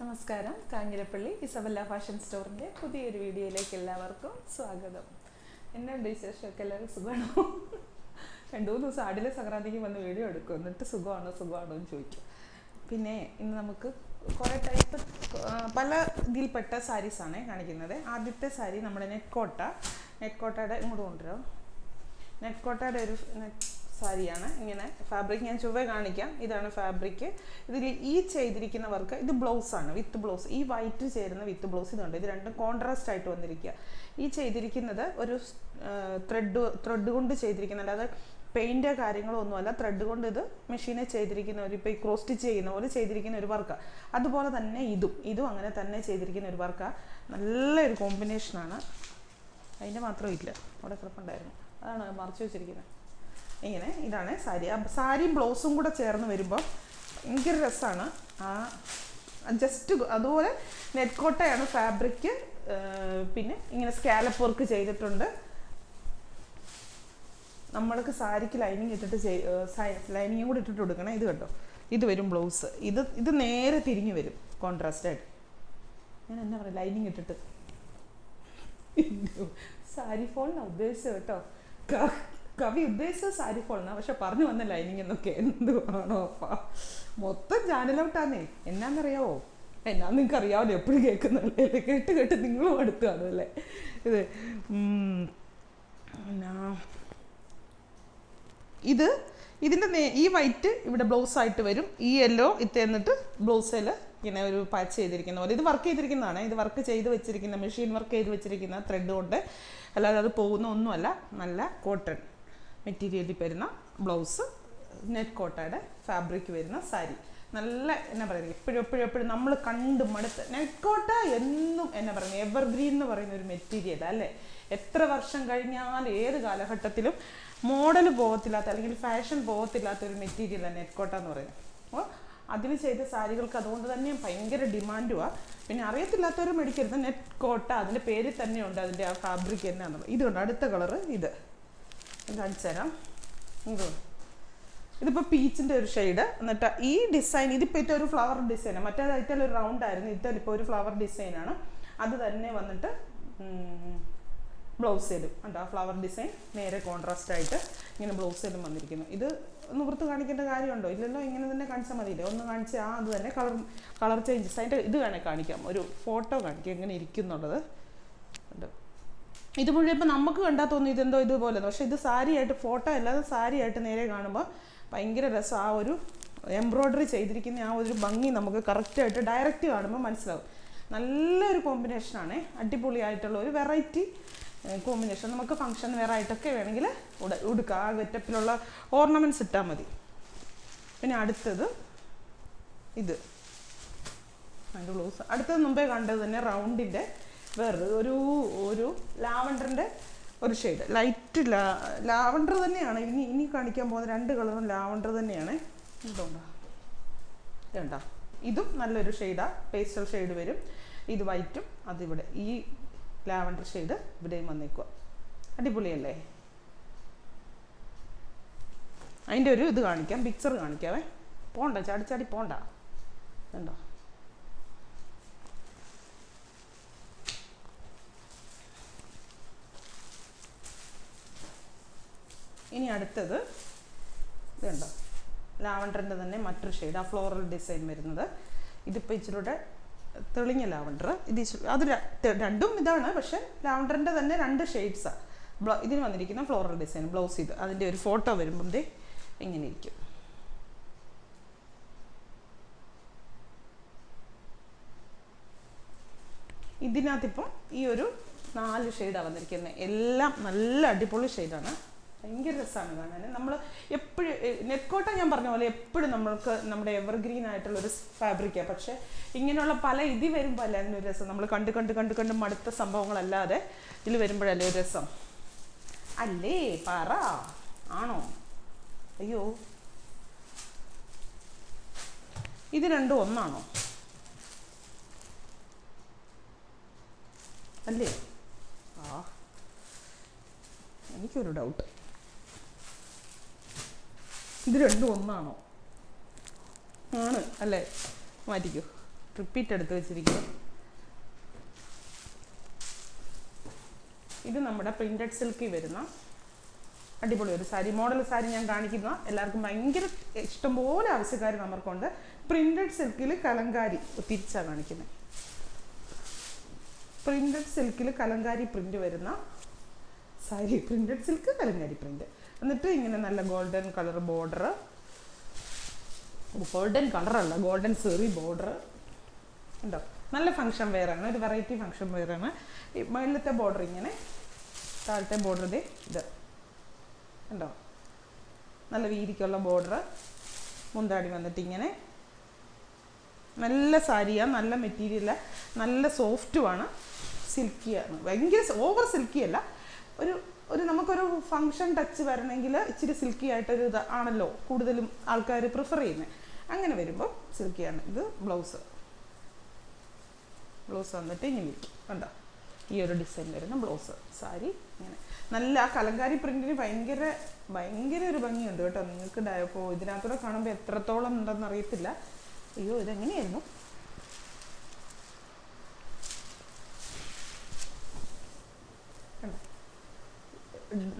നമസ്കാരം. Kanjirappally Isabella fashion സ്റ്റോറിന്റെ പുതിയൊരു വീഡിയോയിലേക്ക് എല്ലാവർക്കും സ്വാഗതം. എന്നുണ്ട് വിശേഷമൊക്കെ? എല്ലാവരും സുഖമാണോ? രണ്ടു മൂന്ന് ദിവസം ആടിലെ സംക്രാന്തിക്ക് വന്ന് വീഡിയോ എടുക്കും. എന്നിട്ട് സുഖമാണോ സുഖമാണോ എന്ന് ചോദിക്കും. പിന്നെ ഇന്ന് നമുക്ക് കുറേ ടൈപ്പ് പല ഇതിൽപ്പെട്ട ആണ് കാണിക്കുന്നത്. ആദ്യത്തെ സാരി നമ്മുടെ നെറ്റ് കോട്ട നെറ്റ് കോട്ടയുടെ ഇങ്ങോട്ട് കൊണ്ടുവരാം നെറ്റ് കോട്ടയുടെ ഒരു നെറ്റ് സാരിയാണ്. ഇങ്ങനെ ഫാബ്രിക് ഞാൻ ചുവ കാണിക്കാം. ഇതാണ് ഫാബ്രിക് ഇതിൽ ഈ ചെയ്തിരിക്കുന്ന വർക്ക് ഇത് ആണ് വിത്ത് ബ്ലൗസ് ഈ വൈറ്റ് ചേരുന്ന വിത്ത് ബ്ലൗസ് ഇതുണ്ട്. ഇത് രണ്ടും കോൺട്രാസ്റ്റ് ആയിട്ട് വന്നിരിക്കുക ഈ ചെയ്തിരിക്കുന്നത് ഒരു ത്രെഡ് ത്രെഡ് കൊണ്ട് ചെയ്തിരിക്കുന്ന അല്ലാതെ പെയിന്റ് കാര്യങ്ങളോ ഒന്നുമല്ല. ത്രെഡ് കൊണ്ട് ഇത് മെഷീനെ ചെയ്തിരിക്കുന്ന ഒരു ഇപ്പോൾ ഈ ക്രോസ് സ്റ്റിച്ച് ചെയ്യുന്ന പോലെ ചെയ്തിരിക്കുന്ന ഒരു വർക്കാണ് അതുപോലെ തന്നെ ഇതും ഇതും അങ്ങനെ തന്നെ ചെയ്തിരിക്കുന്ന ഒരു വർക്കാണ് നല്ലൊരു കോമ്പിനേഷനാണ് അതിന്റെ മാത്രം ഇല്ല. അവിടെ കിടപ്പുണ്ടായിരുന്നു. അതാണ് മറച്ചു വെച്ചിരിക്കുന്നത്. ഇങ്ങനെ ഇതാണ് സാരി. സാരിയും ബ്ലൗസും കൂടെ ചേർന്ന് വരുമ്പോൾ ഭയങ്കര രസമാണ് ആ ജസ്റ്റ് അതുപോലെ നെറ്റ് കോട്ടയാണ് ഫാബ്രിക് പിന്നെ ഇങ്ങനെ സ്കാലപ്പ് വർക്ക് ചെയ്തിട്ടുണ്ട്. നമ്മൾക്ക് സാരിക്ക് ലൈനിങ് ഇട്ടിട്ട് ലൈനിങ്ങും കൂടി ഇട്ടിട്ട് കൊടുക്കണം ഇത് കേട്ടോ ഇത് വരും ബ്ലൗസ്. ഇത് ഇത് നേരെ തിരിഞ്ഞു വരും കോൺട്രാസ്റ്റ് ആയിട്ട് ഞാൻ എന്നാ പറയുക ലൈനിങ് ഇട്ടിട്ട്. സാരി ഫോളിനാണ് ഉദ്ദേശിച്ചത് കേട്ടോ. കവി ഉദ്ദേശിച്ച സാരി ഫോളാണ് പക്ഷെ പറഞ്ഞു വന്ന ലൈനിങ് എന്നൊക്കെ എന്തുവാണോ അപ്പ മൊത്തം ചാനലൗട്ടാന്നേ എന്നാന്നറിയാവോ? എന്നാ നിങ്ങൾക്ക് അറിയാമല്ലോ എപ്പോഴും കേൾക്കുന്നല്ലേ കേട്ട് കേട്ട് നിങ്ങളും അടുത്ത് കാണുമല്ലേ ഇത് ഇത് ഇതിന്റെ നേ ഈ വൈറ്റ് ഇവിടെ ബ്ലൗസ് ആയിട്ട് വരും. ഈ യെല്ലോ ഇത് എന്നിട്ട് ബ്ലൗസിൽ ഇങ്ങനെ ഒരു പാച്ച് ചെയ്തിരിക്കുന്ന പോലെ. ഇത് വർക്ക് ചെയ്തിരിക്കുന്നതാണ്. ഇത് വർക്ക് ചെയ്ത് വെച്ചിരിക്കുന്ന മെഷീൻ വർക്ക് ചെയ്ത് വെച്ചിരിക്കുന്ന ത്രെഡ് കൊണ്ട്. അല്ലാതെ അത് പോകുന്ന ഒന്നുമല്ല. നല്ല കോട്ടൺ മെറ്റീരിയലിൽ വരുന്ന ബ്ലൗസ് നെറ്റ് കോട്ടയുടെ ഫാബ്രിക് വരുന്ന സാരി. നല്ല എന്നാ പറയുന്നത് എപ്പോഴും എപ്പോഴും എപ്പോഴും നമ്മൾ കണ്ട് മടുത്ത് കോട്ട എന്നും എന്നാ പറയുന്നത് എവർഗ്രീൻ എന്ന് പറയുന്ന ഒരു മെറ്റീരിയൽ അല്ലേ? എത്ര വർഷം കഴിഞ്ഞാൽ ഏത് കാലഘട്ടത്തിലും മോഡൽ പോകത്തില്ലാത്ത അല്ലെങ്കിൽ ഫാഷൻ പോകത്തില്ലാത്ത ഒരു മെറ്റീരിയലാണ് നെറ്റ് കോട്ട എന്ന് പറയുന്നത്. അപ്പോൾ അതിൽ ചെയ്ത സാരികൾക്ക് അതുകൊണ്ട് തന്നെ ഭയങ്കര ഡിമാൻഡുമാണ് പിന്നെ അറിയത്തില്ലാത്തവർ മേടിക്കരുത് നെറ്റ് കോട്ട അതിന്റെ പേരിൽ തന്നെയുണ്ട് അതിന്റെ ആ ഫാബ്രിക് എന്നാന്നുള്ളത് ഇതുണ്ട് അടുത്ത കളറ് ഇത്. കാണിച്ചു തരാം ഇത് ഇതിപ്പോൾ പീച്ചിന്റെ ഒരു ഷെയ്ഡ് എന്നിട്ട് ഈ ഡിസൈൻ ഇതിപ്പോൾ ഏറ്റവും ഒരു ഫ്ലവർ ഡിസൈനാണ് മറ്റേതായിട്ട് ഒരു റൗണ്ട് ആയിരുന്നു. ഇതിപ്പോൾ ഒരു ഫ്ലവർ ഡിസൈനാണ് അത് തന്നെ വന്നിട്ട് ബ്ലൗസ് ഉണ്ട് എന്താ ഫ്ലവർ ഡിസൈൻ നേരെ കോൺട്രാസ്റ്റ് ആയിട്ട് ഇങ്ങനെ ബ്ലൗസ് ചെയ്തും വന്നിരിക്കുന്നു. ഇത് ഒന്ന് വൃത്ത് കാണിക്കേണ്ട കാര്യമുണ്ടോ? ഇല്ലല്ലോ ഇങ്ങനെ തന്നെ കാണിച്ചാൽ മതിയില്ലേ? ഒന്ന് കാണിച്ച് ആ അത് തന്നെ കളർ കളർ ചേഞ്ചസ് അതിന്റെ ഇത് വേണേൽ കാണിക്കാം. ഒരു ഫോട്ടോ കാണിക്കാം. എങ്ങനെ ഇരിക്കുന്നുള്ളത്. ഉണ്ട് ഇത് മുഴുവൻ ഇപ്പം നമുക്ക് കണ്ടാൽ തോന്നി ഇതെന്തോ ഇതുപോലെ പക്ഷെ ഇത് സാരിയായിട്ട് ഫോട്ടോ അല്ലാതെ സാരിയായിട്ട് നേരെ കാണുമ്പോൾ ഭയങ്കര രസം. ആ ഒരു എംബ്രോയ്ഡറി ചെയ്തിരിക്കുന്ന ആ ഒരു ഭംഗി നമുക്ക് കറക്റ്റായിട്ട് ഡയറക്റ്റ് കാണുമ്പോൾ മനസ്സിലാവും. നല്ലൊരു കോമ്പിനേഷനാണ് അടിപൊളിയായിട്ടുള്ള ഒരു വെറൈറ്റി കോമ്പിനേഷൻ നമുക്ക് ഫംഗ്ഷൻ വെയർ ആയിട്ടൊക്കെ വേണമെങ്കിൽ ഉട ഉടുക്കുക ആ ഗെറ്റപ്പിലുള്ള ഓർണമെന്റ്സ് ഇട്ടാൽ മതി. പിന്നെ അടുത്തത് ഇത്. അതിന്റെ ബ്ലൗസ് അടുത്തത് മുമ്പേ കണ്ടത് തന്നെ റൗണ്ടിന്റെ വേറൊരു ഒരു ഒരു ലാവണ്ടറിന്റെ ഒരു ഷെയ്ഡ് ലൈറ്റ് ലാ ലാവണ്ടർ തന്നെയാണ്. ഇനി ഇനി കാണിക്കാൻ പോകുന്ന രണ്ട് കളറും ലാവണ്ടർ തന്നെയാണ്. ഇതുണ്ടോ? ഇതുണ്ടോ? ഇതും നല്ലൊരു ഷെയ്ഡാണ് പേസ്റ്റൽ ഷെയ്ഡ് വരും. ഇത് വൈറ്റും അതിവിടെ ഈ ലാവണ്ടർ ഷെയ്ഡ് ഇവിടെയും വന്നേക്കുക അടിപൊളിയല്ലേ? അതിന്റെ ഒരു ഇത് കാണിക്കാം. പിക്ചർ കാണിക്കാവേ. പോണ്ട ചാടി ചാടി പോണ്ട. ഉണ്ടോ ഇനി അടുത്തത് ഇതുണ്ടോ? ലാവണ്ടറിന്റെ തന്നെ മറ്റൊരു ഷെയ്ഡ് ആ ഫ്ലോറൽ ഡിസൈൻ വരുന്നത്. ഇതിപ്പോൾ ഇച്ചിരൂടെ തെളിഞ്ഞ ലാവണ്ടർ ഇത് അത് രണ്ടും ഇതാണ് പക്ഷേ ലാവണ്ടറിന്റെ തന്നെ രണ്ട് ഷെയ്ഡ്സാണ് ബ്ലൗ ഇതിന് വന്നിരിക്കുന്ന ഫ്ലോറൽ ഡിസൈൻ ബ്ലൗസ് ഇത്. അതിന്റെ ഒരു ഫോട്ടോ വരുമ്പം ദേ ഇങ്ങനെ ഇരിക്കും. ഇതിനകത്തിപ്പം ഈ ഒരു നാല് ഷെയ്ഡാണ് വന്നിരിക്കുന്നത് എല്ലാം നല്ല അടിപൊളി ഷെയ്ഡാണ് ഭയങ്കര രസമാണ് കാണാൻ. നമ്മൾ എപ്പോഴും നെക്കോട്ട ഞാൻ പറഞ്ഞ പോലെ എപ്പോഴും നമ്മൾക്ക് നമ്മുടെ എവർഗ്രീൻ ആയിട്ടുള്ള ഒരു ഫാബ്രിക്കാണ് പക്ഷേ ഇങ്ങനെയുള്ള പല ഇതി വരുമ്പോൾ അല്ല അതിനൊരു രസം. നമ്മൾ കണ്ട് കണ്ട് കണ്ട് കണ്ട് മടുത്ത സംഭവങ്ങളല്ലാതെ ഇതിൽ വരുമ്പോഴല്ലേ ഒരു രസം. അല്ലേ? പറ. ആണോ? അയ്യോ. ഇത് രണ്ടും ഒന്നാണോ? അല്ലേ? ആ. എനിക്കൊരു ഡൗട്ട് ഇത് രണ്ടും ഒന്നാണോ? ആണ് അല്ലേ? മാറ്റിക്കോ. റിപ്പീറ്റ് എടുത്ത് വെച്ചിരിക്കുക ഇത് നമ്മുടെ പ്രിന്റഡ് സിൽക്കിൽ വരുന്ന അടിപൊളി ഒരു സാരി. മോഡൽ സാരി ഞാൻ കാണിക്കുന്ന എല്ലാവർക്കും ഭയങ്കര ഇഷ്ടംപോലെ ആവശ്യക്കാർ നമുക്കുണ്ട് പ്രിന്റഡ് സിൽക്കിൽ കലങ്കാരി തിരിച്ചാണ് കാണിക്കുന്നത് പ്രിന്റഡ് സിൽക്കിൽ കലങ്കാരി പ്രിന്റ് വരുന്ന sari. Printed silk Kalamkari print എന്നിട്ട് ഇങ്ങനെ നല്ല ഗോൾഡൻ കളർ ബോർഡർ ഗോൾഡൻ കളറല്ല ഗോൾഡൻ സെറി ബോർഡർ ഉണ്ടോ നല്ല ഫങ്ഷൻ വെയറാണ് ഒരു വെറൈറ്റി ഫങ്ഷൻ വെയറാണ് മുകളിലത്തെ ബോർഡർ ഇങ്ങനെ താഴത്തെ ബോർഡർ ഇത് ഇത്. ഉണ്ടോ നല്ല വീതിക്കുള്ള ബോർഡർ മുന്താടി വന്നിട്ട് ഇങ്ങനെ. നല്ല സാരിയാണ് നല്ല മെറ്റീരിയലാണ് നല്ല സോഫ്റ്റുമാണ് സിൽക്കിയാണ് ഭയങ്കര ഓവർ സിൽക്കി അല്ല. ഒരു ഒരു നമുക്കൊരു ഫങ്ഷൻ ടച്ച് വരണമെങ്കിൽ ഇച്ചിരി സിൽക്കി ആയിട്ടൊരു ഇത് ആണല്ലോ കൂടുതലും ആൾക്കാർ പ്രിഫർ ചെയ്യുന്നത് അങ്ങനെ വരുമ്പോൾ സിൽക്കിയാണ് ഇത് ബ്ലൗസ് ബ്ലൗസ് വന്നിട്ട് ഇങ്ങനെ കണ്ടോ? ഈ ഒരു ഡിസൈൻ വരുന്ന ബ്ലൗസ് സാരി ഇങ്ങനെ. നല്ല ആ കലങ്കാരി പ്രിന്റിന് ഭയങ്കര ഭയങ്കര ഒരു ഭംഗിയുണ്ട് കേട്ടോ. നിങ്ങൾക്ക് ഇപ്പോൾ ഇതിനകത്തൂടെ കാണുമ്പോൾ എത്രത്തോളം ഉണ്ടെന്ന് അറിയത്തില്ല. അയ്യോ ഇതെങ്ങനെയായിരുന്നു കണ്ടോ?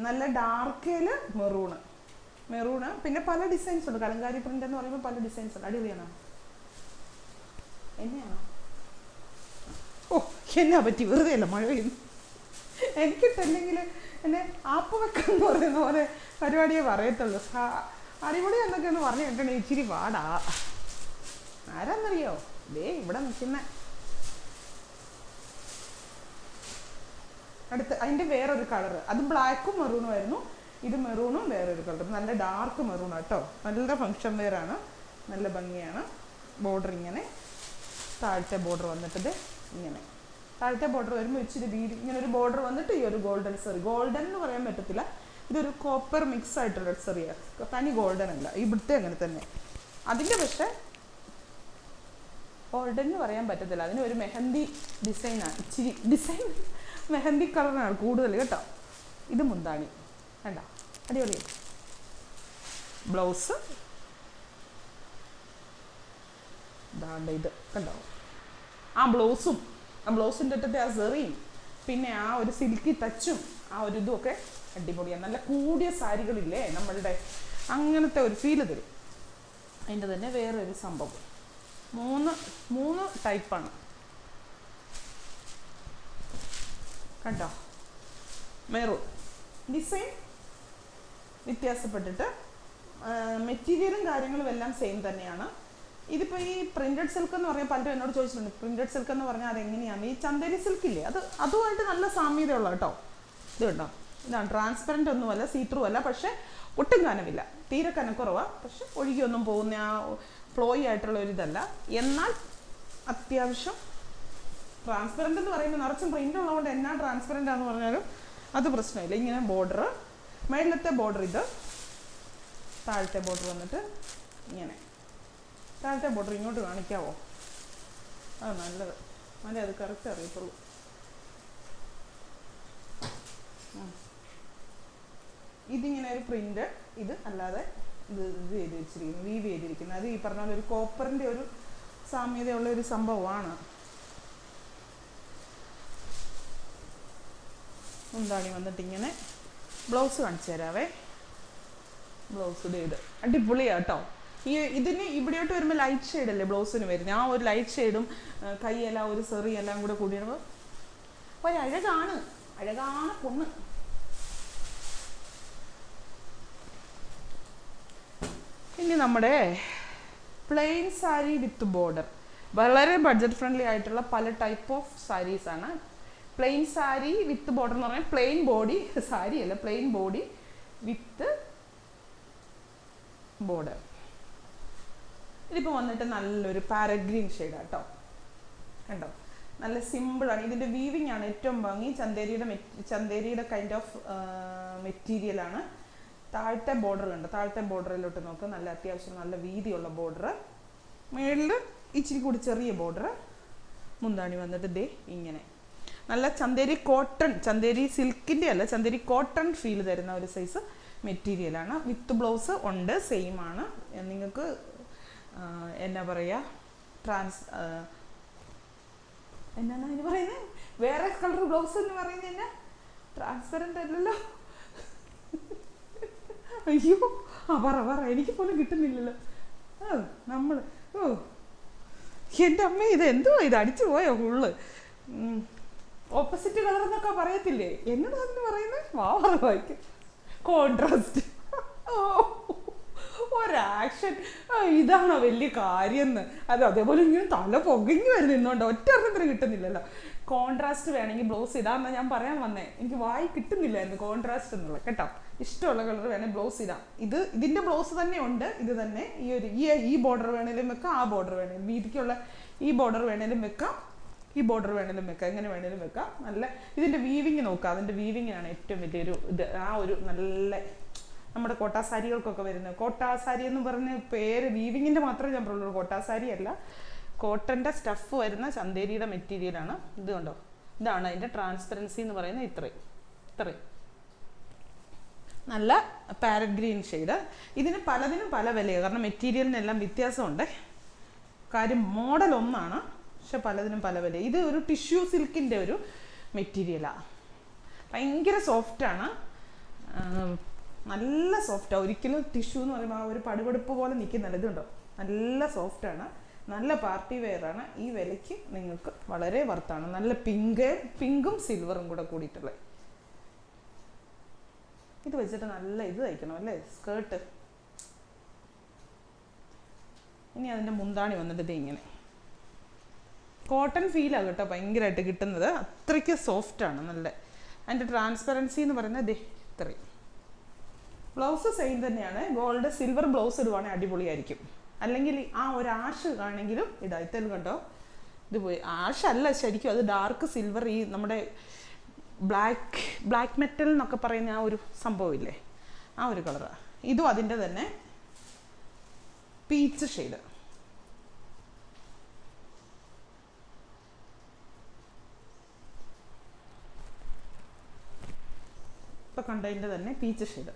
നല്ല ഡാർക്കേൽ മെറൂണ്. മെറൂണ്. പിന്നെ പല ഡിസൈൻസ് ഉണ്ട്. കലങ്കാരി പ്രിന്റ് എന്ന് പറയുമ്പോൾ പല ഡിസൈൻസ് ഉണ്ട്. അടിപൊളിയാണോ? എന്നെയാണോ? ഓ എന്നാ പറ്റി? വെറുതെ അല്ല മഴ പെയ്യുന്നു? എനിക്കിട്ടല്ലെങ്കിൽ എന്നെ ആപ്പ് വെക്കാന്ന് പറയുന്ന പോലെ പരിപാടിയെ പറയത്തുള്ളൂ. അടിപൊളി എന്നൊക്കെ ഒന്ന് പറഞ്ഞു കേട്ടോ ഇച്ചിരി പാടാ ആരാന്നറിയോ? ദേ ഇവിടെ നിൽക്കുന്ന. അടുത്ത് അതിന്റെ വേറൊരു കളർ. അത് ബ്ലാക്കും മെറൂണും ആയിരുന്നു. ഇത് മെറൂണും വേറൊരു കളർ നല്ല ഡാർക്ക് മെറൂൺ കേട്ടോ നല്ല ഫങ്ഷൻ വെയറാണ് നല്ല ഭംഗിയാണ്. ബോർഡർ ഇങ്ങനെ. താഴത്തെ ബോർഡർ വന്നിട്ടത് ഇങ്ങനെ. താഴത്തെ ബോർഡർ വരുമ്പോൾ ഇച്ചിരി വീതി ഇങ്ങനെ ഒരു ബോർഡർ വന്നിട്ട് ഈ ഒരു ഗോൾഡൻ സെറി ഗോൾഡൻ എന്ന് പറയാൻ പറ്റത്തില്ല. ഇതൊരു കോപ്പർ മിക്സ് ആയിട്ടുള്ള സെറിയാണ് തനി ഗോൾഡൻ അല്ല. ഇവിടുത്തെ അങ്ങനെ തന്നെ. അതിന്റെ പക്ഷേ ഗോൾഡൻ എന്ന് പറയാൻ പറ്റത്തില്ല. അതിന് ഒരു മെഹന്തി ഡിസൈനാണ് ഇച്ചിരി ഡിസൈൻ മെഹന്തി കളറാണ് കൂടുതൽ കേട്ടോ. ഇത് മുന്താണി. വേണ്ട അടിപൊളി ബ്ലൗസ്. ഇതാണ്ട് ഇത്. കണ്ടോ? ആ ബ്ലൗസും ആ ബ്ലൗസിന്റെ അറ്റത്തെ ആ സെറിയും പിന്നെ ആ ഒരു സിൽക്കി ടച്ചും ആ ഒരു ഇതുമൊക്കെ അടിപൊളിയാണ് നല്ല കൂടിയ സാരികളില്ലേ നമ്മളുടെ അങ്ങനത്തെ ഒരു ഫീൽ തരും. അതിന്റെ തന്നെ വേറൊരു സംഭവം. മൂന്ന് മൂന്ന് ടൈപ്പാണ് കണ്ടോ? മെറൂൺ ഡിസൈൻ വ്യത്യാസപ്പെട്ടിട്ട് മെറ്റീരിയലും കാര്യങ്ങളും എല്ലാം സെയിം തന്നെയാണ്. ഇതിപ്പോൾ ഈ പ്രിന്റഡ് സിൽക്ക് എന്ന് പറഞ്ഞാൽ പലരും എന്നോട് ചോദിച്ചിട്ടുണ്ട് പ്രിന്റഡ് സിൽക്ക് എന്ന് പറഞ്ഞാൽ അതെങ്ങനെയാണ് ഈ ചന്തേരി സിൽക്ക് ഇല്ലേ? അത് അതുമായിട്ട് നല്ല സാമ്യതയുള്ള കേട്ടോ. ഇത് കേട്ടോ ഇതാണ് ട്രാൻസ്പെറന്റ് ഒന്നുമല്ല സീത്രൂ അല്ല പക്ഷേ ഒട്ടും കനവില്ല. തീരെ കനക്കുറവാണ് പക്ഷെ ഒഴുകിയൊന്നും പോകുന്ന ആ ഫ്ലോയി ആയിട്ടുള്ള ഒരു ഇതല്ല എന്നാൽ അത്യാവശ്യം ട്രാൻസ്പെറന്റ് എന്ന് പറയുമ്പോൾ നിറച്ചും പ്രിന്റ് ഉള്ളതുകൊണ്ട് എന്നാ ട്രാൻസ്പെറന്റ് ആണെന്ന് പറഞ്ഞാലും അത് പ്രശ്നമില്ല. ഇങ്ങനെ ബോർഡർ മേളിലത്തെ ബോർഡർ ഇത് താഴത്തെ ബോർഡർ വന്നിട്ട് ഇങ്ങനെ. താഴത്തെ ബോർഡർ ഇങ്ങോട്ട് കാണിക്കാവോ? അത് നല്ലത്. മതി അത് കറക്റ്റ് അറിയത്തുള്ളൂ. ഇതിങ്ങനെ ഒരു പ്രിന്റ് ഇത് അല്ലാതെ ഇത് ഇത് ചെയ്ത് വെച്ചിരിക്കുന്നു വീവ് ചെയ്തിരിക്കുന്നത് അത് ഈ പറഞ്ഞ പോലെ ഒരു കോപ്പറിന്റെ ഒരു സാമ്യതയുള്ള ഒരു സംഭവമാണ്. മുന്താണി വന്നിട്ട് ഇങ്ങനെ ബ്ലൗസ് കാണിച്ചു തരാവേ. ബ്ലൗസ് ഇത്. അടിപൊളിയാ കേട്ടോ ഈ ഇതിന് ഇവിടെയോട്ട് വരുമ്പോൾ ലൈറ്റ് ഷെയ്ഡ് അല്ലേ ബ്ലൗസിന് വരുന്നത് ആ ഒരു ലൈറ്റ് ഷെയ്ഡും കൈയെല്ലാം ഒരു സെറി എല്ലാം കൂടെ കൂടി വരുമ്പോൾ ഒരു അഴകാണ്. പൊണ്ണ്. ഇനി നമ്മുടെ പ്ലെയിൻ സാരി വിത്ത് ബോർഡർ വളരെ ബഡ്ജറ്റ് ഫ്രണ്ട്ലി ആയിട്ടുള്ള പല ടൈപ്പ് ഓഫ് സാരീസ് ആണ്. പ്ലെയിൻ സാരി വിത്ത് ബോർഡർ എന്ന് പറഞ്ഞാൽ പ്ലെയിൻ ബോഡി സാരി അല്ല പ്ലെയിൻ ബോഡി വിത്ത് ബോർഡർ ഇതിപ്പോൾ വന്നിട്ട് നല്ലൊരു പാരഗ്രീൻ ഷെയ്ഡ് കേട്ടോ കണ്ടോ? നല്ല സിമ്പിളാണ് ഇതിന്റെ വീവിങ് ആണ് ഏറ്റവും ഭംഗി. ചന്തേരിയുടെ മെറ്റ് ചന്തേരിയുടെ കൈൻഡ് ഓഫ് മെറ്റീരിയലാണ് താഴത്തെ ഉണ്ട് താഴത്തെ ബോർഡറിലോട്ട് നോക്ക്. നല്ല അത്യാവശ്യം നല്ല വീതിയുള്ള ബോർഡർ മേളിൽ ഇച്ചിരി കൂടി ചെറിയ ബോർഡർ മുന്താണി വന്നിട്ട് ദേ ഇങ്ങനെ. നല്ല ചന്തേരി കോട്ടൺ ചന്തേരി സിൽക്കിന്റെ അല്ല ചന്തേരി കോട്ടൺ ഫീൽ തരുന്ന ഒരു സൈസ് മെറ്റീരിയലാണ് വിത്ത് ബ്ലൗസ് ഉണ്ട് സെയിം ആണ്. നിങ്ങൾക്ക് എന്നാ പറയുക ട്രാൻസ് എന്നാണ് അതിന് പറയുന്നത് വേറെ കളർ ബ്ലൗസ് എന്ന് പറയുന്നത് എന്നാ? ട്രാൻസ്പെറന്റ് അല്ലല്ലോ. അയ്യോ ആ പറ പറ എനിക്ക് പോലും കിട്ടുന്നില്ലല്ലോ. നമ്മൾ ഓ എന്റെ അമ്മ ഇത് എന്തുവാ? ഇത് അടിച്ചു പോയോ ഫുള്ള് ഓപ്പോസിറ്റ് കളർ എന്നൊക്കെ പറയത്തില്ലേ? എന്നോട് അതിന് പറയുന്നത് വാ പറ വായിക്കും കോൺട്രാസ്റ്റ് ഓ ഒരാക്ഷൻ. ഇതാണോ വലിയ കാര്യം എന്ന് അത് അതേപോലെ ഇങ്ങനെ തല പൊകഞ്ഞു വരുന്നു നിന്നോണ്ട് ഒറ്റ കിട്ടുന്നില്ലല്ലോ. കോൺട്രാസ്റ്റ് വേണമെങ്കിൽ ബ്ലൗസ് ഇടാന്ന് ഞാൻ പറയാൻ വന്നേ. എനിക്ക് വായി കിട്ടുന്നില്ലായിരുന്നു കോൺട്രാസ്റ്റ് എന്നുള്ളത്. കേട്ടോ? ഇഷ്ടമുള്ള കളർ വേണേൽ ബ്ലൗസ് ഇതാ ഇത് ഇതിന്റെ ബ്ലൗസ് തന്നെ ഉണ്ട്. ഇത് തന്നെ ഈ ഒരു ഈ ഈ ബോർഡർ വേണേലും വെക്കാം ആ ബോർഡർ വേണേലും. വീതിക്കുള്ള ഈ ബോർഡർ വേണേലും വെക്കാം. ഈ ബോർഡർ വേണേലും വെക്കാം എങ്ങനെ വേണേലും വെക്കാം. നല്ല ഇതിന്റെ വീവിങ് നോക്കാം അതിന്റെ വീവിങ്ങിനാണ് ഏറ്റവും വലിയൊരു ഇത്. ആ ഒരു നല്ല നമ്മുടെ കോട്ടാസാരികൾക്കൊക്കെ വരുന്നത് കോട്ടാസാരി എന്ന് പറഞ്ഞ പേര് വീവിങ്ങിന്റെ മാത്രമേ ഞാൻ പറയുള്ളൂ കോട്ടാസാരി അല്ല കോട്ടന്റെ സ്റ്റഫ് വരുന്ന ചന്തേരിയുടെ മെറ്റീരിയലാണ് ഇത് കണ്ടോ? ഇതാണ് അതിന്റെ ട്രാൻസ്പെറൻസി എന്ന് പറയുന്നത് ഇത്രയും. ഇത്രയും. നല്ല പാരറ്റ് ഗ്രീൻ ഷെയ്ഡ് ഇതിന് പലതിനും പല വിലയാണ് കാരണം മെറ്റീരിയലിനെല്ലാം വ്യത്യാസമുണ്ട്. കാര്യം മോഡൽ ഒന്നാണ്. പക്ഷെ പലതിനും പല വില. ഇത് ഒരു ടിഷ്യൂ സിൽക്കിന്റെ ഒരു മെറ്റീരിയലാണ് ഭയങ്കര സോഫ്റ്റാണ് നല്ല സോഫ്റ്റാണ് ഒരിക്കലും ടിഷ്യൂ എന്ന് പറയുമ്പോൾ ആ ഒരു പടുപടുപ്പ് പോലെ നിൽക്കുന്നില്ല. ഇതുണ്ടോ? നല്ല സോഫ്റ്റാണ് നല്ല പാർട്ടി വെയറാണ് ഈ വിലയ്ക്ക് നിങ്ങൾക്ക് വളരെ വർത്താണ് നല്ല പിങ്ക് പിങ്കും സിൽവറും കൂടെ കൂടിയിട്ടുള്ളത് ഇത് വെച്ചിട്ട് നല്ല ഇത് തയ്ക്കണം അല്ലേ? സ്കേർട്ട്. ഇനി അതിന്റെ മുന്താണി വന്നിട്ട് ഇത് ഇങ്ങനെ. കോട്ടൺ ഫീലാണ് കേട്ടോ ഭയങ്കരമായിട്ട് കിട്ടുന്നത്. അത്രയ്ക്ക് സോഫ്റ്റാണ് നല്ല. അതിന്റെ ട്രാൻസ്പെറൻസി എന്ന് പറയുന്നത് ഇത്രയും. ബ്ലൗസ് സെയിം തന്നെയാണ്. ഗോൾഡ് സിൽവർ ബ്ലൗസ് ഇടുവാണെങ്കിൽ അടിപൊളിയായിരിക്കും. അല്ലെങ്കിൽ ആ ഒരു ആഷ് ആണെങ്കിലും ഇടാം ഇത്തരം കണ്ടോ? ഇത് പോയി. ആഷ് അല്ല ശരിക്കും അത് ഡാർക്ക് സിൽവർ ഈ നമ്മുടെ ബ്ലാക്ക് ബ്ലാക്ക് മെറ്റൽ എന്നൊക്കെ പറയുന്ന ആ ഒരു സംഭവമില്ലേ ആ ഒരു കളറാണ് ഇതും അതിന്റെ തന്നെ. പീച്ച് ഷെയ്ഡ് ഇപ്പൊ കണ്ടതിന്റെ തന്നെ പീച്ച് ഷെയ്ഡ്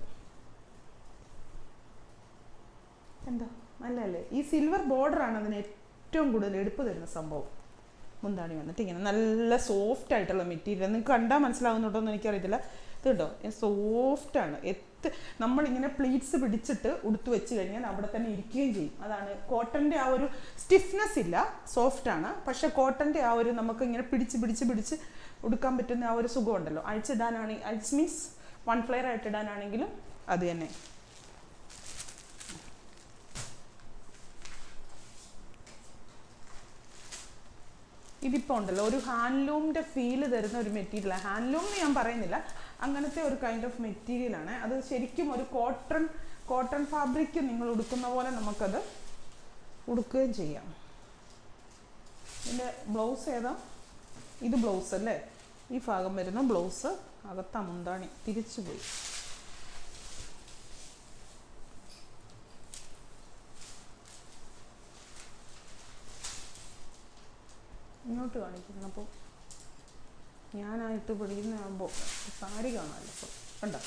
എന്തോ? നല്ലതല്ലേ? ഈ സിൽവർ ബോർഡർ ആണ് അതിന് ഏറ്റവും കൂടുതൽ എടുപ്പ് തരുന്ന സംഭവം. മുന്താണി വന്നിട്ട് ഇങ്ങനെ നല്ല സോഫ്റ്റ് ആയിട്ടുള്ള മെറ്റീരിയൽ നിങ്ങൾക്ക് കണ്ടാൽ മനസ്സിലാവുന്നുണ്ടോ എന്ന് എനിക്കറിയത്തില്ല. ഇത് കേട്ടോ സോഫ്റ്റ് ആണ്. എത്ത് നമ്മളിങ്ങനെ പ്ലീറ്റ്സ് പിടിച്ചിട്ട് ഉടുത്ത് വെച്ച് കഴിഞ്ഞാൽ അവിടെ തന്നെ ഇരിക്കുകയും ചെയ്യും. അതാണ് കോട്ടന്റെ ആ ഒരു സ്റ്റിഫ്നെസ് ഇല്ല. സോഫ്റ്റ് ആണ്. പക്ഷെ കോട്ടന്റെ ആ ഒരു നമുക്ക് ഇങ്ങനെ പിടിച്ച് പിടിച്ച് പിടിച്ച് ഉടുക്കാൻ പറ്റുന്ന ആ ഒരു സുഖമുണ്ടല്ലോ. അഴിച്ചിടാനാണെങ്കിൽ അഴിച്ച് മീൻസ് വൺ ഫ്ലെയർ ആയിട്ട് ഇടാനാണെങ്കിലും അത് തന്നെ. ഇതിപ്പോൾ ഉണ്ടല്ലോ ഒരു ഹാൻഡ്ലൂമിന്റെ ഫീൽ തരുന്ന ഒരു മെറ്റീരിയൽ ഹാൻഡ്ലൂം എന്ന് ഞാൻ പറയുന്നില്ല. അങ്ങനത്തെ ഒരു കൈൻഡ് ഓഫ് മെറ്റീരിയൽ ആണ്. അത് ശരിക്കും ഒരു കോട്ടൺ കോട്ടൺ ഫാബ്രിക് നിങ്ങൾ ഉടുക്കുന്ന പോലെ നമുക്കത് ഉടുക്കുകയും ചെയ്യാം. ഇതിന്റെ ബ്ലൗസ് ഏതാ? ഇത് ബ്ലൗസ് അല്ലേ? ഈ ഭാഗം വരുന്ന ബ്ലൗസ് അകത്താ മുന്താണി തിരിച്ചു പോയി ഇങ്ങോട്ട് കാണിക്കുന്നു അപ്പോൾ ഞാനായിട്ട് പിടിക്കുന്നതാകുമ്പോൾ സാരി കാണാമല്ലോ ഇപ്പോൾ കണ്ടോ?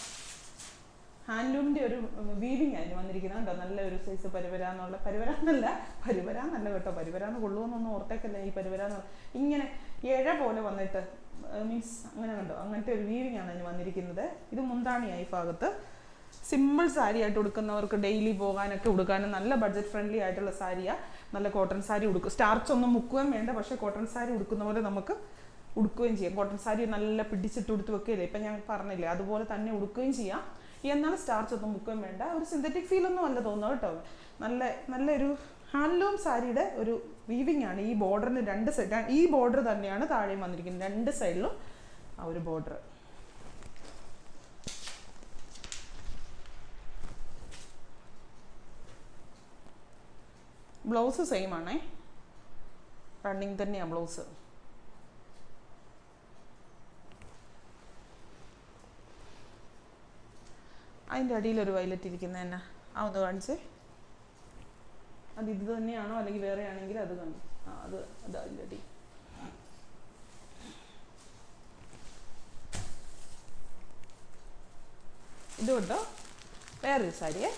ഹാൻഡ്ലൂമിന്റെ ഒരു വീവിങ് ആയിരുന്നു വന്നിരിക്കുന്നത്. കണ്ടോ? നല്ല ഒരു സൈസ് പരിവരാന്നുള്ള പരിവരാന്നല്ല പരിവരാന്നല്ല കേട്ടോ. പരിവരാന്ന് കൊള്ളുമെന്നൊന്നും ഓർത്തേക്കല്ല ഈ പരിവരാന്ന്. ഇങ്ങനെ ഇഴ പോലെ വന്നിട്ട് മീൻസ് അങ്ങനെ കണ്ടോ അങ്ങനത്തെ ഒരു വീവിങ് ആണ് അതിന് വന്നിരിക്കുന്നത്. ഇത് മുന്താണിയായി ഭാഗത്ത്. സിമ്പിൾ സാരി ആയിട്ട് ഉടുക്കുന്നവർക്ക് ഡെയിലി പോകാനൊക്കെ ഉടുക്കാനും നല്ല ബഡ്ജറ്റ് ഫ്രണ്ട്ലി ആയിട്ടുള്ള സാരിയാണ് നല്ല കോട്ടൺ സാരി ഉടുക്കും സ്റ്റാർച്ച് ഒന്നും മുക്കുകയും വേണ്ട പക്ഷേ കോട്ടൺ സാരി ഉടുക്കുന്ന പോലെ നമുക്ക് ഉടുക്കുകയും ചെയ്യാം. കോട്ടൺ സാരി നല്ല പിടിച്ചിട്ട് ഉടുത്ത് വെക്കുകയില്ലേ? ഇപ്പം ഞാൻ പറഞ്ഞില്ലേ അതുപോലെ തന്നെ ഉടുക്കുകയും ചെയ്യാം. എന്നാൽ സ്റ്റാർച്ച് ഒന്നും മുക്കുകയും വേണ്ട. ഒരു സിന്തറ്റിക് ഫീൽ ഒന്നും അല്ല തോന്നുന്നു കേട്ടോ. നല്ല നല്ലൊരു ഹാൻഡ്ലൂം സാരിയുടെ ഒരു വീവിങ് ആണ്. ഈ ബോർഡറിന് രണ്ട് സൈഡ് ഈ ബോർഡർ തന്നെയാണ് താഴെയും വന്നിരിക്കുന്നത്. രണ്ട് സൈഡിലും ആ ഒരു ബോർഡർ ബ്ലൗസ് സെയിം ആണേ. റണ്ണിങ് തന്നെയാണ് ബ്ലൗസ് അതിന്റെ അടിയിൽ ഒരു വയലറ്റ് ഇരിക്കുന്ന തന്നെ ആ ഒന്ന് കാണിച്ചേ. അത് ഇത് തന്നെയാണോ? അല്ലെങ്കിൽ വേറെ ആണെങ്കിൽ അത് കാണും ആ അത് അത് അതിന്റെ അടി ഇത് കൊണ്ടോ? വേറൊരു സാരിയെ.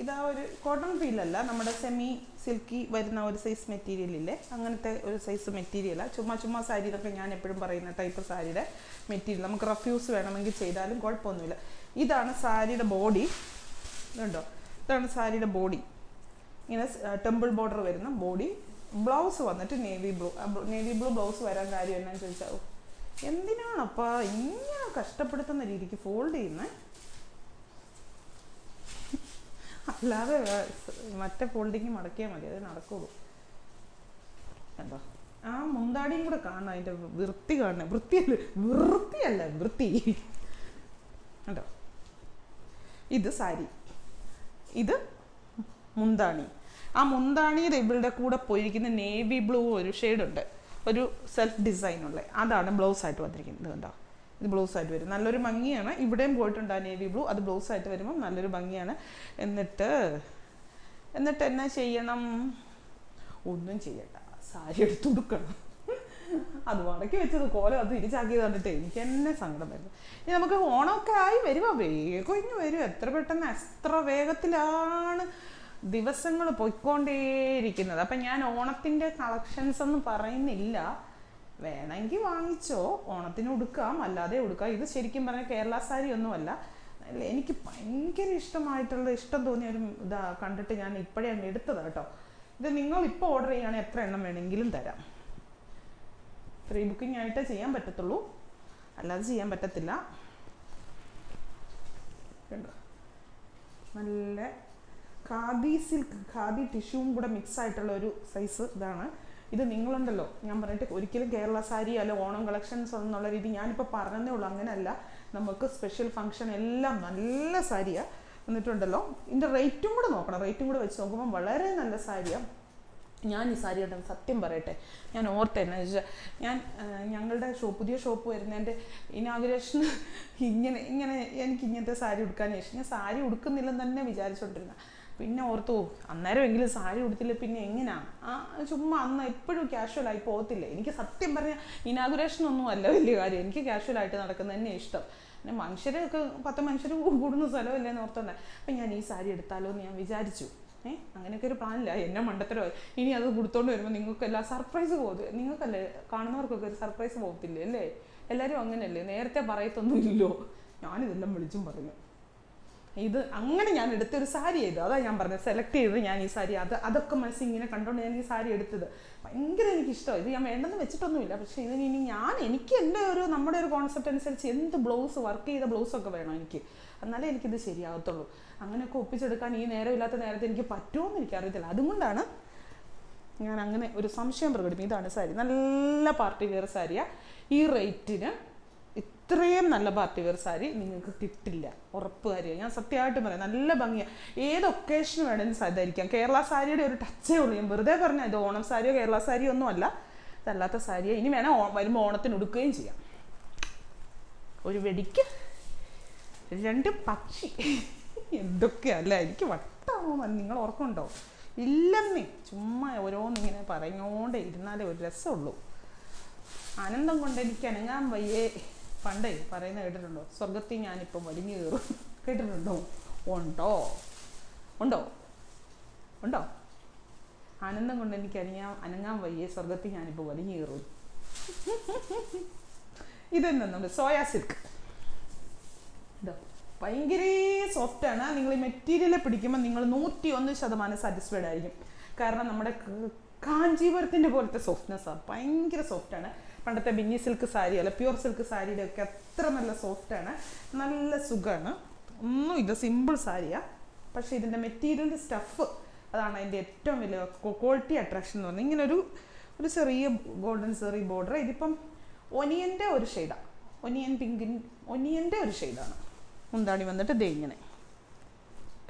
ഇതാ ഒരു കോട്ടൺ ഫീലല്ല. നമ്മുടെ സെമി സിൽക്കി വരുന്ന ഒരു സൈസ് മെറ്റീരിയൽ ഇല്ലേ? അങ്ങനത്തെ ഒരു സൈസ് മെറ്റീരിയലാണ് ചുമ്മാ ചുമ്മാ സാരി എന്നൊക്കെ ഞാൻ എപ്പോഴും പറയുന്ന ടൈപ്പ് സാരിയുടെ മെറ്റീരിയൽ നമുക്ക് റഫ്യൂസ് വേണമെങ്കിൽ ചെയ്താലും കുഴപ്പമൊന്നുമില്ല. ഇതാണ് സാരിയുടെ ബോഡി ഇതുണ്ടോ? ഇതാണ് സാരിയുടെ ബോഡി. ഇങ്ങനെ ടെമ്പിൾ ബോർഡർ വരുന്ന ബോഡി. ബ്ലൗസ് വന്നിട്ട് navy blue. Navy blue blouse വരാൻ കാര്യം എന്നാന്ന് ചോദിച്ചാൽ എന്തിനാണപ്പ ഇങ്ങനെ കഷ്ടപ്പെടുത്തുന്ന രീതിക്ക് ഫോൾഡ് ചെയ്യുന്നത് അല്ലാതെ മറ്റേ ഫോൾഡിങ് മടക്കിയാൽ മതി അത് നടക്കുള്ളൂ. എന്താ ആ മുന്താടിയും കൂടെ കാണണം അതിന്റെ വൃത്തി കാണണം. വൃത്തിയല്ല വൃത്തിയല്ല വൃത്തി. കണ്ടോ? ഇത് സാരി. ഇത് മുന്താണി. ആ മുന്താണിയുടെ ഇവളുടെ കൂടെ പോയിരിക്കുന്ന നേവി ബ്ലൂ ഒരു ഷെയ്ഡുണ്ട്. ഒരു സെൽഫ് ഡിസൈൻ ഉള്ള. അതാണ് ബ്ലൗസ് ആയിട്ട് വന്നിരിക്കുന്നത് കണ്ടോ? ഇത് ബ്ലൗസ് ആയിട്ട് വരും. നല്ലൊരു ഭംഗിയാണ്. ഇവിടെയും പോയിട്ടുണ്ട് ആ നേവി ബ്ലൂ. അത് ബ്ലൗസ് ആയിട്ട് വരുമ്പോൾ നല്ലൊരു ഭംഗിയാണ്. എന്നിട്ട് എന്നിട്ട് എന്നാ ചെയ്യണം? ഒന്നും ചെയ്യണ്ട. സാരി എടുത്ത് കൊടുക്കണം അത് മടക്കി വെച്ചത് കോലം അത് തിരിച്ചാക്കിയത് കണ്ടിട്ട് എനിക്ക് തന്നെ സങ്കടം വരുന്നു. ഇനി നമുക്ക് ഓണമൊക്കെ ആയി വരുമോ വേഗം ഇനി വരും. എത്ര പെട്ടെന്ന് എത്ര വേഗത്തിലാണ് ദിവസങ്ങൾ പൊയ്ക്കൊണ്ടേയിരിക്കുന്നത്. അപ്പം ഞാൻ ഓണത്തിന്റെ കളക്ഷൻസ് ഒന്നും പറയുന്നില്ല. വേണമെങ്കിൽ വാങ്ങിച്ചോ. ഓണത്തിന് ഉടുക്കാം. അല്ലാതെ ഉടുക്കാം. ഇത് ശരിക്കും പറഞ്ഞാൽ കേരള സാരി ഒന്നുമല്ല. എനിക്ക് ഭയങ്കര ഇഷ്ടമായിട്ടുള്ള ഇഷ്ടം തോന്നിയ ഒരു ഇതാ കണ്ടിട്ട് ഞാൻ ഇപ്പോഴേ അങ്ങ് എടുത്തതാട്ടോ ഇത് നിങ്ങൾ ഇപ്പോൾ ഓർഡർ ചെയ്യുകയാണെങ്കിൽ എത്ര എണ്ണം വേണമെങ്കിലും തരാം. പ്രീ ബുക്കിംഗ് ആയിട്ടേ ചെയ്യാൻ പറ്റത്തുള്ളൂ. അല്ലാതെ ചെയ്യാൻ പറ്റത്തില്ല. നല്ല ഖാദി സിൽക്ക് ഖാദി ടിഷ്യൂവും കൂടെ മിക്സ് ആയിട്ടുള്ള ഒരു സൈസ് ഇതാണ്. ഇത് നിങ്ങളുണ്ടല്ലോ. ഞാൻ പറഞ്ഞിട്ട് ഒരിക്കലും കേരള സാരി അല്ല ഓണം കളക്ഷൻസ് എന്നുള്ള രീതി ഞാനിപ്പോൾ പറഞ്ഞതേ ഉള്ളൂ. അങ്ങനെയല്ല. നമുക്ക് സ്പെഷ്യൽ ഫംഗ്ഷൻ എല്ലാം നല്ല സാരിയാണ് എന്നിട്ടുണ്ടല്ലോ ഇതിന്റെ റേറ്റും കൂടെ നോക്കണം. റേറ്റും കൂടെ വെച്ച് നോക്കുമ്പോൾ വളരെ നല്ല സാരിയാണ് ഞാൻ ഈ സാരി കണ്ട സത്യം പറയട്ടെ. ഞാൻ ഓർത്തെ എന്ന് വെച്ചാൽ ഞാൻ ഞങ്ങളുടെ ഷോപ്പ് പുതിയ ഷോപ്പ് വരുന്നതിന്റെ ഇനാഗുറേഷന് ഇങ്ങനെ ഇങ്ങനെ എനിക്ക് ഇങ്ങനത്തെ സാരി ഉടുക്കാൻ ഇഷ്ടം. ഞാൻ സാരി ഉടുക്കുന്നില്ലെന്ന് തന്നെ വിചാരിച്ചുകൊണ്ടിരുന്ന പിന്നെ ഓർത്തു അന്നേരം അന്നേരമെങ്കിലും സാരി ഉടുത്തില്ല പിന്നെ എങ്ങനെയാ ആ ചുമ്മാ അന്ന് എപ്പോഴും ആയി പോകത്തില്ലേ? എനിക്ക് സത്യം പറഞ്ഞാൽ ഇനാഗുറേഷൻ ഒന്നും അല്ല വലിയ കാര്യം. എനിക്ക് ആയിട്ട് നടക്കുന്നത് തന്നെ ഇഷ്ടം. പിന്നെ മനുഷ്യരൊക്കെ പത്ത് മനുഷ്യർ കൂടുന്ന സ്ഥലമല്ലേ എന്ന് ഓർത്തോണ്ടേ. അപ്പം ഞാൻ ഈ സാരി എടുത്താലോ എന്ന് ഞാൻ വിചാരിച്ചു. ഏ? അങ്ങനെയൊക്കെ ഒരു പ്ലാനില്ല എന്നെ മണ്ടത്തരമായി ഇനി അത് കൊടുത്തോണ്ട് വരുമ്പോൾ നിങ്ങൾക്കെല്ലാം സർപ്രൈസ് പോകും നിങ്ങൾക്കല്ലേ? കാണുന്നവർക്കൊക്കെ ഒരു സർപ്രൈസ് പോകത്തില്ലേ അല്ലേ? എല്ലാവരും അങ്ങനെയല്ലേ? നേരത്തെ പറയത്തൊന്നും ഇല്ലല്ലോ ഞാനിതെല്ലാം വിളിച്ചും പറഞ്ഞു. ഇത് അങ്ങനെ ഞാൻ എടുത്തൊരു സാരി ചെയ്തു അതാ ഞാൻ പറഞ്ഞത്. സെലക്ട് ചെയ്തത് ഞാൻ ഈ സാരി. അത് അതൊക്കെ മനസ്സിൽ ഇങ്ങനെ കണ്ടുകൊണ്ട് ഞാൻ ഈ സാരി എടുത്തത്. ഭയങ്കര എനിക്ക് ഇത് ഞാൻ വേണ്ടെന്ന് വെച്ചിട്ടൊന്നുമില്ല. പക്ഷേ ഇതിന് ഇനി ഞാൻ എനിക്ക് എന്റെ ഒരു നമ്മുടെ ഒരു കോൺസെപ്റ്റ് അനുസരിച്ച് എന്ത് ബ്ലൗസ് വർക്ക് ചെയ്ത ബ്ലൗസൊക്കെ വേണം എനിക്ക്. എന്നാലേ എനിക്കിത് ശരിയാകത്തുള്ളൂ അങ്ങനെയൊക്കെ ഒപ്പിച്ചെടുക്കാൻ ഈ നേരമില്ലാത്ത നേരത്തെ എനിക്ക് പറ്റുമോ എന്ന് എനിക്കറിയത്തില്ല. അതുകൊണ്ടാണ് ഞാൻ അങ്ങനെ ഒരു സംശയം പ്രകടിപ്പിക്കും ഇതാണ് സാരി. നല്ല പാർട്ടി വെയർ സാരിയാണ് ഈ റേറ്റിന് ഇത്രയും നല്ല പാർട്ടി വെയർ സാരി നിങ്ങൾക്ക് കിട്ടില്ല. ഉറപ്പ് കാര്യമാണ് ഞാൻ സത്യമായിട്ടും പറയാം. നല്ല ഭംഗിയാണ് ഏത് ഒക്കേഷന് വേണമെങ്കിലും സാധാരിക്കാം കേരള സാരിയുടെ ഒരു ടച്ചേ ഉള്ളൂ. ഞാൻ വെറുതെ പറഞ്ഞാൽ ഇത് ഓണം സാരിയോ കേരള സാരിയോ ഒന്നും അല്ല. ഇതല്ലാത്ത സാരിയോ. ഇനി വേണേൽ വരുമ്പോൾ ഓണത്തിന് ഉടുക്കുകയും ചെയ്യാം. ഒരു വെടിക്ക്. രണ്ട് പക്ഷി. എന്തൊക്കെയല്ല എനിക്ക് വട്ടാണോ നിങ്ങൾ ഓർക്കുന്നുണ്ടോ? ഇല്ലെന്നേ. ചുമ്മാ ഓരോന്നിങ്ങനെ പറഞ്ഞോണ്ടേ ഇരുന്നാലേ ഒരു രസമുള്ളൂ. ആനന്ദം കൊണ്ട് എനിക്ക് അനങ്ങാൻ വയ്യേ. പണ്ടേ പറയുന്ന കേട്ടിട്ടുണ്ടോ? സ്വർഗത്തിൽ ഞാനിപ്പം വലിഞ്ഞു കയറും. കേട്ടിട്ടുണ്ടോ? ഉണ്ടോ? ഉണ്ടോ? ഉണ്ടോ? ആനന്ദം കൊണ്ട് എനിക്ക് അനങ്ങാൻ അനങ്ങാൻ വയ്യേ. സ്വർഗത്തിൽ ഞാനിപ്പോൾ വലിഞ്ഞു കയറും. ഇതെന്നുണ്ട് സോയാ സിൽക്ക്. ഇതോ. ഭയങ്കര ആണ്. നിങ്ങൾ ഈ മെറ്റീരിയൽ പിടിക്കുമ്പോൾ നിങ്ങൾ നൂറ്റി ഒന്ന് ശതമാനം സാറ്റിസ്ഫൈഡ് ആയിരിക്കും. കാരണം നമ്മുടെ കാഞ്ചീപുരത്തിന്റെ പോലത്തെ സോഫ്റ്റ്നെസ്സാണ് ഭയങ്കര ആണ്. പണ്ടത്തെ ബിന്നി സിൽക്ക് സാരി അല്ല പ്യുർ സിൽക്ക് സാരിയുടെ ഒക്കെ അത്ര നല്ല സോഫ്റ്റ് ആണ്. നല്ല സുഖമാണ് ഒന്നും ഇത് സിമ്പിൾ സാരിയാണ് പക്ഷേ ഇതിന്റെ മെറ്റീരിയൽ സ്റ്റഫ് അതാണ് അതിന്റെ ഏറ്റവും വലിയ ക്വാളിറ്റി അട്രാക്ഷൻ എന്ന് പറഞ്ഞാൽ ഇങ്ങനെ ഒരു ഒരു ചെറിയ ഗോൾഡൻ സെറി ബോർഡർ ഇതിപ്പം ഒനിയന്റെ ഒരു ഷെയ്ഡാണ് ഒനിയൻ പിങ്കിൻ ഒനിയന്റെ ഒരു ഷെയ്ഡാണ് മുന്താണി വന്നിട്ട് ദേ ഇങ്ങനെ.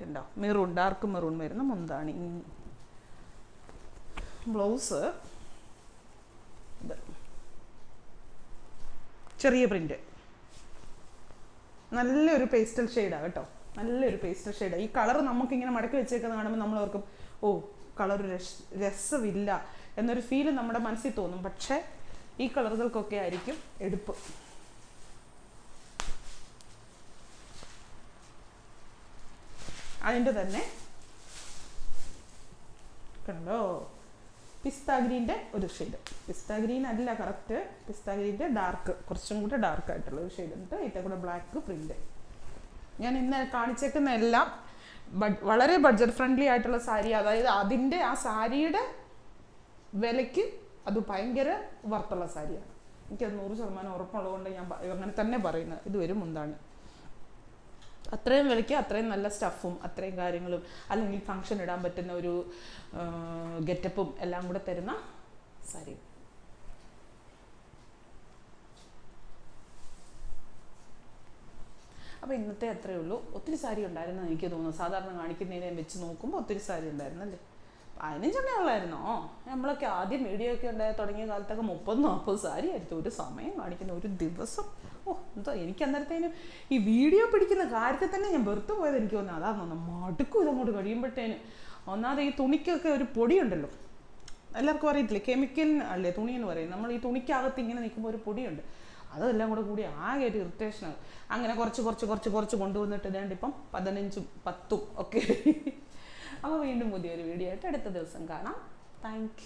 ഉണ്ടോ മെറൂൺ ഡാർക്ക് മെറൂൺ വരുന്ന മുന്താണി. ബ്ലൗസ്. ചെറിയ പ്രിന്റ്. നല്ലൊരു പേസ്റ്റൽ ഷെയ്ഡാണ് കേട്ടോ. നല്ലൊരു പേസ്റ്റൽ ഷെയ്ഡാണ് ഈ കളർ നമുക്കിങ്ങനെ മടക്കി വെച്ചേക്കുന്ന കാണുമ്പോൾ നമ്മൾ ഓർക്കും ഓ കളർ രസമില്ല എന്നൊരു ഫീൽ നമ്മുടെ മനസ്സിൽ തോന്നും. പക്ഷേ ഈ കളറുകൾക്കൊക്കെ ആയിരിക്കും എടുപ്പ്. കണ്ടോ? പിസ്ത ഗ്രീന്റെ ഒരു ഷെയ്ഡ് പിസ്ത ഗ്രീൻ അല്ല കറക്റ്റ് പിസ്ത ഗ്രീന്റെ ഡാർക്ക് കുറച്ചും കൂടെ ഡാർക്ക് ആയിട്ടുള്ള ഒരു ഷെയ്ഡ് ഉണ്ട്. ഇതിന്റെ കൂടെ ബ്ലാക്ക് പ്രിന്റ് ഞാൻ ഇന്ന് കാണിച്ചേക്കുന്ന എല്ലാം വളരെ ബഡ്ജറ്റ് ഫ്രണ്ട്ലി ആയിട്ടുള്ള സാരി. അതായത് അതിന്റെ ആ സാരിയുടെ വിലയ്ക്ക് അത് ഭയങ്കര വർത്തുള്ള സാരിയാണ്. എനിക്കത് നൂറ് ശതമാനം ഉറപ്പുള്ളതുകൊണ്ട് ഞാൻ അങ്ങനെ തന്നെ പറയുന്നത്. ഇത് മുന്താണ് മുന്താണി. അത്രയും വിലയ്ക്ക് അത്രയും നല്ല സ്റ്റഫും അത്രയും കാര്യങ്ങളും അല്ലെങ്കിൽ ഫങ്ഷൻ ഇടാൻ പറ്റുന്ന ഒരു ഗെറ്റപ്പും എല്ലാം കൂടെ തരുന്ന സാരി അപ്പോൾ ഇന്നത്തെ അത്രയേ ഉള്ളൂ. ഒത്തിരി സാരി ഉണ്ടായിരുന്നു എനിക്ക് തോന്നുന്നു. സാധാരണ കാണിക്കുന്നതിനെ വെച്ച് നോക്കുമ്പോൾ ഒത്തിരി സാരി ഉണ്ടായിരുന്നു അല്ലേ പതിനഞ്ചെണ്ണേ ഉള്ളായിരുന്നോ? നമ്മളൊക്കെ ആദ്യം വീഡിയോ ഒക്കെ ഉണ്ടായ തുടങ്ങിയ കാലത്തൊക്കെ മുപ്പത് നാൽപ്പത് സാരി ആയിരുന്നു ഒരു സമയം കാണിക്കുന്ന ഒരു ദിവസം. ഓ എന്തോ എനിക്ക് അന്നേരത്തേനും ഈ വീഡിയോ പിടിക്കുന്ന കാര്യത്തിൽ തന്നെ ഞാൻ വെറുത്ത് പോയത് എനിക്ക് തോന്നുന്നു. അതാ തോന്നുന്നു മടുക്കും ഇതങ്ങോട്ട് കഴിയുമ്പോഴത്തേന്. ഒന്നാമത് ഈ തുണിക്കൊക്കെ ഒരു പൊടിയുണ്ടല്ലോ. എല്ലാവർക്കും അറിയത്തില്ലേ കെമിക്കൽ അല്ലേ തുണി എന്ന് പറയും നമ്മൾ ഈ തുണിക്കകത്ത് ഇങ്ങനെ നിൽക്കുമ്പോൾ ഒരു പൊടിയുണ്ട്. അതെല്ലാം കൂടെ കൂടി ആകെ ഒരു ഇറിറ്റേഷനാണ് അങ്ങനെ കുറച്ച് കുറച്ച് കുറച്ച് കുറച്ച് കൊണ്ടുവന്നിട്ട് ഇതേണ്ട ഇപ്പം പതിനഞ്ചും പത്തും ഒക്കെ അപ്പോൾ വീണ്ടും പുതിയൊരു വീഡിയോ ആയിട്ട് അടുത്ത ദിവസം കാണാം. താങ്ക്